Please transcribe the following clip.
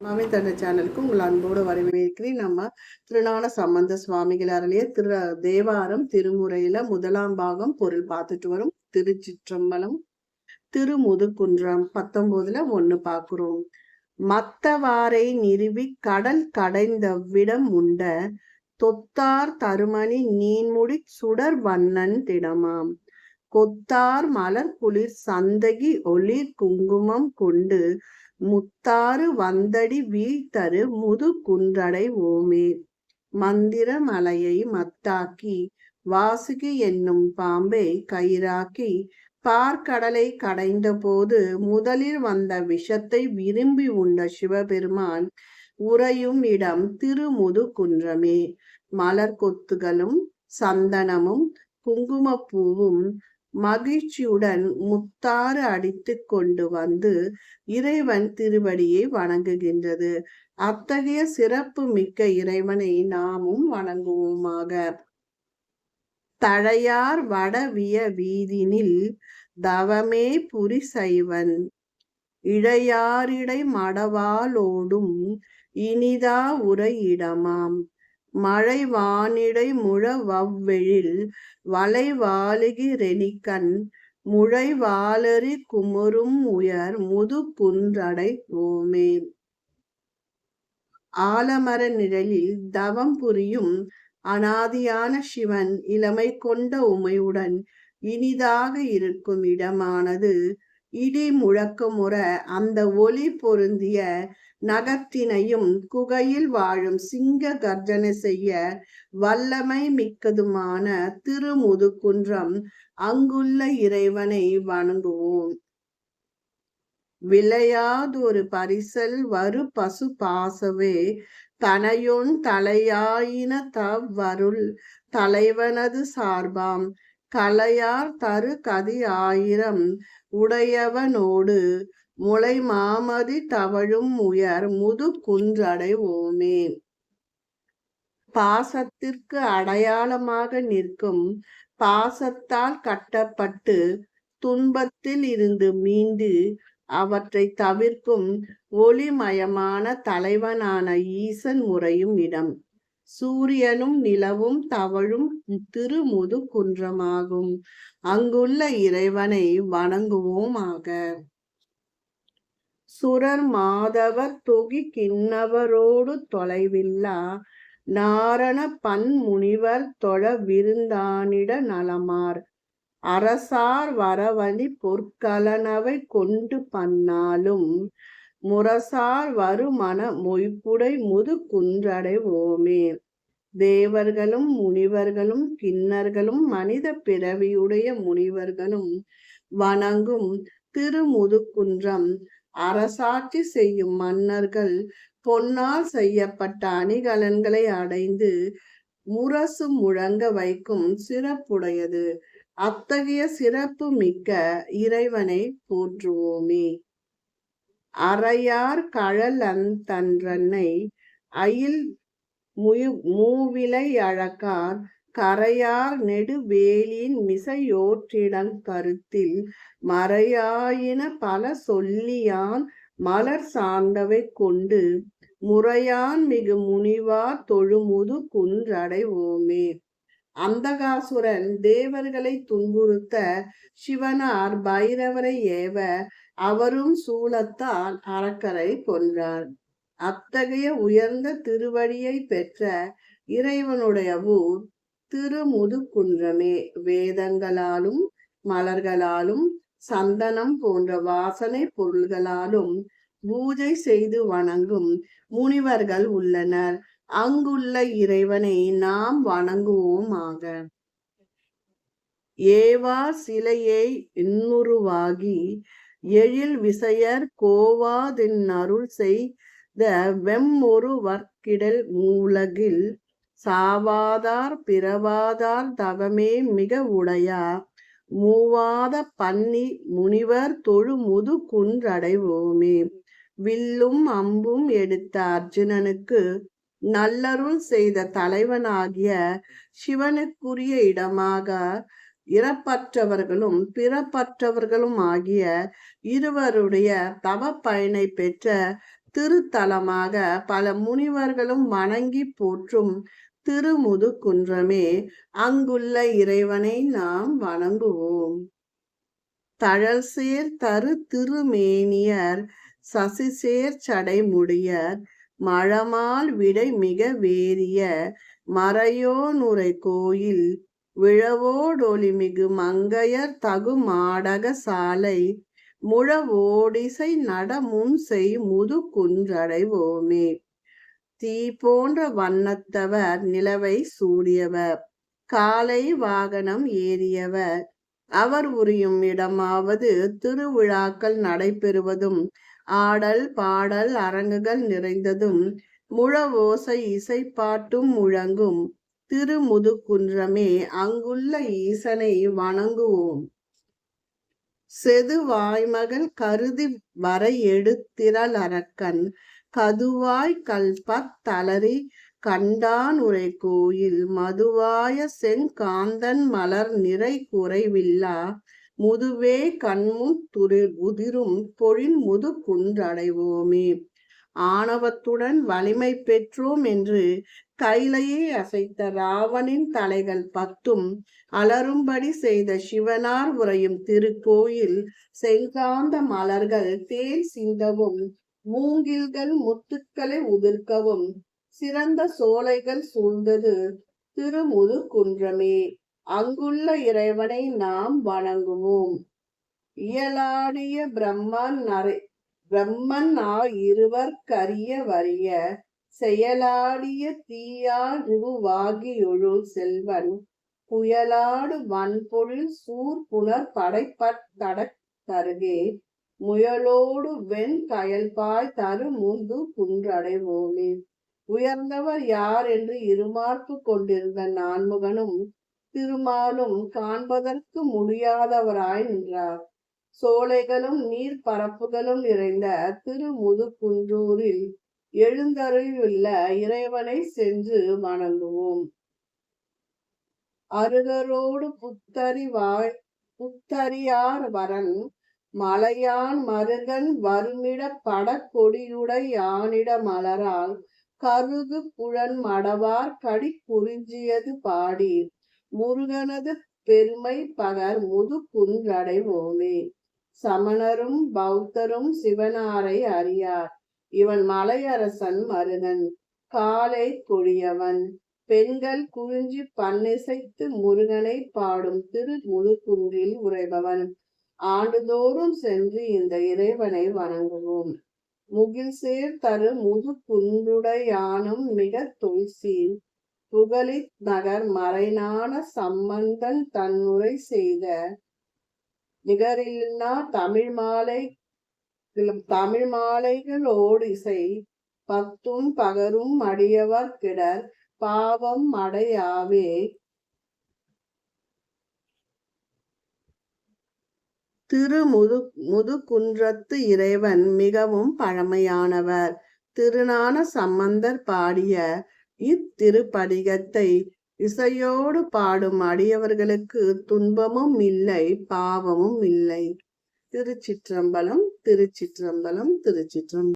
மாமி தந்த சேனலுக்கு உங்கள் அன்போடு வரவேற்கிறேன். நம்ம திருநான சம்பந்த சுவாமிகள் அருளிய திரு தேவாரம் திருமுறையில முதலாம் பாகம் பொருள் பார்த்துட்டு வரும். திருச்சிற்றம்பலம் திருமுதுகுன்றம் பத்தொன்பதுல ஒண்ணு பாக்குறோம் மத்தவாரை நிறுவி கடல் கடைந்த விடம் உண்ட தொத்தார் தருமணி நீன்முடி சுடர் வண்ணன் திடமாம். கொத்தார் மலர் குளிர் சந்தகி ஒளிர் குங்குமம் கொண்டு முத்தாறு வந்தடி வீழ்த்தரு முது குன்றடை ஓமே. மந்திர மலையை மத்தாக்கி வாசுகி என்னும் பாம்பை கயிறாக்கி பார்க்கடலை கடைந்த போது முதலில் வந்த விஷத்தை விரும்பி உண்ட சிவபெருமான் உறையும் இடம் திருமுது குன்றமே மலர் கொத்துகளும் சந்தனமும் குங்குமப்பூவும் மகிழ்ச்சியுடன் முத்தாறு அடித்து கொண்டு வந்து இறைவன் திருவடியை வணங்குகின்றது. அத்தகைய சிறப்பு மிக்க இறைவனை நாமும் வணங்குவோமாக. தழையார் வடவிய வீதினில் தவமே புரி சைவன் இழையாரிடை மடவாலோடும் இனிதா உரையிடமாம் மழை வானிடை முழ வவ்வெழில் வளை வாழுகி ரெனிக்கண் முழை வாளறி குமுறும் உயர் முது குன்றடை ஓமே ஆலமர நிழலில் தவம் புரியும் அனாதியான சிவன் இளமை கொண்ட உமையுடன் இனிதாக இருக்கும் இடமானது இடி முழக்கமுற அந்த ஒளி பொருந்திய நகத்தினையும் குகையில் வாழும் சிங்க கர்ஜனை செய்ய வல்லமை மிக்கதுமான திருமுதுகுன்றம் அங்குள்ள இறைவனை வணங்குவோம். விளையாதொரு பரிசல் வரு பசு பாசவே தனையொன் தலையாயின தவ்வருள் தலைவனது சார்பாம். கலையார் தரு கதி ஆயிரம் உடையவனோடு முளை மாமதி தவழும் உயர் முது குன்றடைவோமே பாசத்திற்கு அடையாளமாக நிற்கும் பாசத்தால் கட்டப்பட்டு துன்பத்தில் இருந்து மீண்டு அவற்றை தவிர்க்கும் ஒளிமயமான தலைவனான ஈசன் முறையும் இடம். சூரியனும் நிலவும் தவழும் திருமுது குன்றமாகும். அங்குள்ள இறைவனை வணங்குவோமாக. சுரர் மாதவர் தொகி கிண்ணவரோடு தொலைவில்லா நாரண பன்முனிவர் தொழ விருந்தானிட நலமார். அரசார் வரவழி பொற்கலனவை கொண்டு பன்னாலும் முரசார் வருமன மொய்ப்புடை முது குன்றடைவோமே தேவர்களும் முனிவர்களும் கிண்ணர்களும் மனித பிறவியுடைய முனிவர்களும் வணங்கும் திருமுதுக்குன்றம் அரசாட்சி செய்யும் மன்னர்கள் பொன்னால் செய்யப்பட்ட அணிகலன்களை அடைந்து முரசு முழங்க வைக்கும் சிறப்புடையது. அத்தகைய சிறப்பு மிக்க இறைவனை போற்றுவோமே. அறையார் கழலன் அந்தன்றனை அயில் மூவிலை அழகார் கரையார் நெடுவேலின் மிசையோற்றிடங் கருத்தில் மறையாயின பல சொல்லியான் மலர் சார்ந்தவை கொண்டு முறையான் மிகு முனிவா தொழுமுது குன்றடைவோமே. அந்தகாசுரன் தேவர்களை துன்புறுத்த சிவனார் பைரவரை ஏவ அவரும் சூழத்தால் அறக்கரை கொன்றார். அத்தகைய உயர்ந்த திருவடியை பெற்ற இறைவனுடைய ஊர் திருமுதுகுன்றமே. வேதங்களாலும் மலர்களாலும் சந்தனம் போன்ற வாசனை பொருள்களாலும் பூஜை செய்து வணங்கும் முனிவர்கள் உள்ளனர். அங்குள்ள இறைவனை நாம் வணங்குவோமாக. ஏவா சிலையை இன்னுருவாகி எழில் விசையர் கோவாதின் அருள் செய்த வெம்மொரு வர்க்கிடல் மூலகில் சாவாதார் பிறவாதார் தவமே மிக உடையா. மூவாத பன்னி முனிவர் தொழு முது குன்றடைவோமே. வில்லும் அம்பும் எடுத்த அர்ஜுனனுக்கு நல்லருள் செய்த தலைவனாகிய சிவனுக்குரிய இடமாக இறப்பற்றவர்களும் பிறப்பற்றவர்களும் ஆகிய இருவருடைய தவ பயனை பெற்ற திருத்தலமாக பல முனிவர்களும் வணங்கி போற்றும் திருமுது குன்றமே அங்குள்ள இறைவனை நாம் வணங்குவோம். தழல் சேர் தரு திருமேனியர் சசிசேர் சடைமுடியர் மழமால் விடை மிக வேறிய மறையோனுரை கோயில் விழவோடொலிமிகு மங்கையர் தகு மாடக சாலை முழவோடிசை நடமுன் செய் முது குன்றடைவோமே தீ போன்ற வண்ணத்தவர் நிலவை சூடியவர் காலை வாகனம் ஏறியவர். அவர் உரியும் இடமாவது திருவிழாக்கள் நடைபெறுவதும் ஆடல் பாடல் அரங்குகள் நிறைந்ததும் முழவோசை இசைப்பாட்டும் முழங்கும். திருமுதுகுன்றமே அங்குள்ள ஈசனை வணங்குவோம். செதுவாய்மகள் கருதி வரை எடுத்திரல் அரக்கன் கதுவாய் கல்பத் தளரி கண்டான் உரை கோயில் மதுவாய செங்காந்தன் மலர் நிறை குறைவில்லா முதுவே கண்முன் துரு உதிரும் பொழின் முது குன்றடைவோமே ஆணவத்துடன் வலிமை பெற்றோம் என்று கைலையை அசைத்த ராவனின் தலைகள் பத்தும் அலரும்படி செய்த சிவனார் உரையும் திருக்கோயில் செங்காந்த மலர்கள் தேன் சிந்தவும் மூங்கில்கள் முத்துக்களை உதிர்க்கவும் சிறந்த சோலைகள் சூழ்ந்தது திருமுது குன்றமே அங்குள்ள இறைவனை நாம் வணங்குவோம். இயலாடிய பிரம்மன் நரை பிரம்மன் ஆ இருவர் கரிய வரிய செயலாடிய தீயாழுவாகியொழு செல்வன் புயலாடு வன்பொழில் சூர் புனர் படைப்பட் தருகே முயலோடு வெண் கயல்பாய் தரு முந்து குன்றடைவோமே உயர்ந்தவர் யார் என்று இருமார்ப்பு கொண்டிருந்த நான்முகனும் திருமாலும் காண்பதற்கு முடியாதவராய் நின்றார். சோலைகளும் நீர் பரப்புகளும் நிறைந்த திருமுதுகுன்றூரில் எழுந்தருளியுள்ள இறைவனை சென்று வணங்குவோம். அருகரோடு புத்தறிவாய் புத்தரியார் வரன் மலையான் மருகன் வருமிட படக்கொடியுடை யானிட மலரால் கருகு புழன் மடவார் கடி குறிஞ்சியது பாடி முருகனது பெருமை பகர் முது குன்றடைவோமே சமணரும் பௌத்தரும் சிவனாரை அறியார். இவன் மலையரசன் மருகன் காலை கொடியவன் பெண்கள் குறிஞ்சி பன்னிசைத்து முருகனை பாடும் திரு முதுகுன்றில் உறைபவன். ஆண்டுதோறும் சென்று இந்த இறைவனை வணங்குவோம். முகில் சேர் தரு முது குன்றுடையானும் மிக தொல்சீர். புகழித் நகர் மறைநான சம்பந்தன் தன்னுரை செய்த நிகரில்னா தமிழ் மாலை தமிழ் மாலைகளோடு இசை பத்தும் பகரும் அடியவர் கிடர் பாவம் அடையாவே. திருமுது முதுகுன்றத்து இறைவன் மிகவும் பழமையானவர். திருநான சம்பந்தர் பாடிய இத்திருப்படிகத்தை இசையோடு பாடும் அடியவர்களுக்கு துன்பமும் இல்லை பாவமும் இல்லை. திருச்சிற்றம்பலம் திருச்சிற்றம்பலம் திருச்சிற்றம்பலம்.